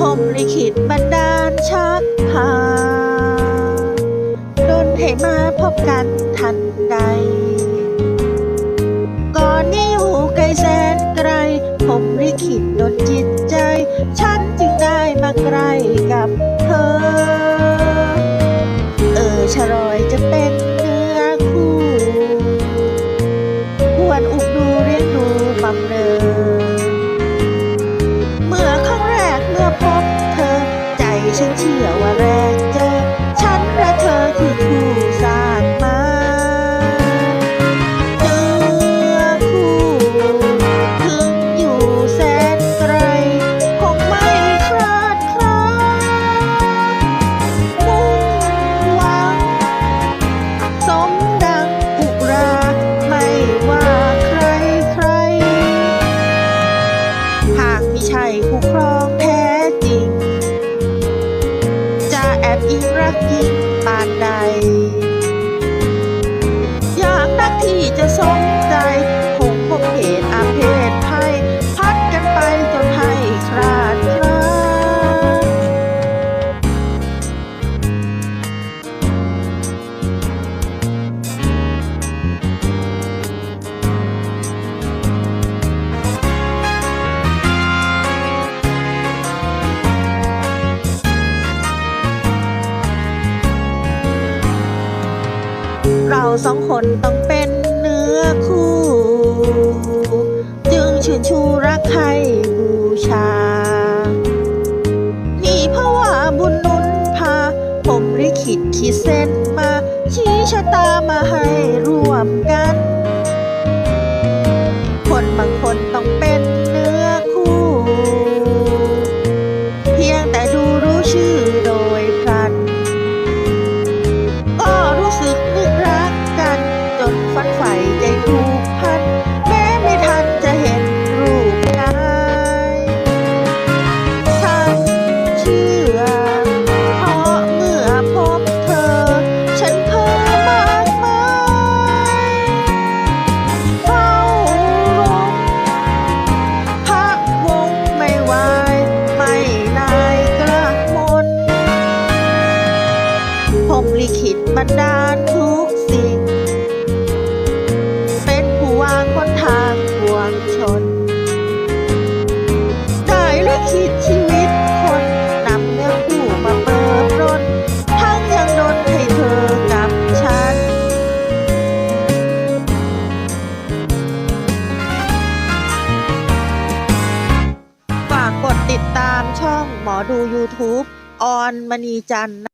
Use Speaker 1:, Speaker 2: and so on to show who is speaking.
Speaker 1: ผมลิขิตบันดาลชักพาดนให้มาพบกันทันใด ก่อนนี้อยู่ไกลแสนไกล ผมลิขิตดนจิตใจ ฉันจึงได้มาใกล้กับ ใจฉันเชื่ แบบอีรักยิ่งปานใด เราสองคนต้องเป็นเนื้อคู่ จึงชื่นชูรักใครบูชา นี่เพราะว่าบุญนุนพา ผมลิขิตขีดเส้นมา ชี้ชะตามาให้ร่วมกัน ผมลิขิตบันดาลทุกสิ่ง เป็นผู้วางบนทางปวงชน ได้ลิขิตชีวิตคนนำเนื้อคู่มาเปิดรนทั้งยังดนให้เธอกับฉัน ฝากกดติดตามช่องหมอดู YouTube ออนมณีจันทร์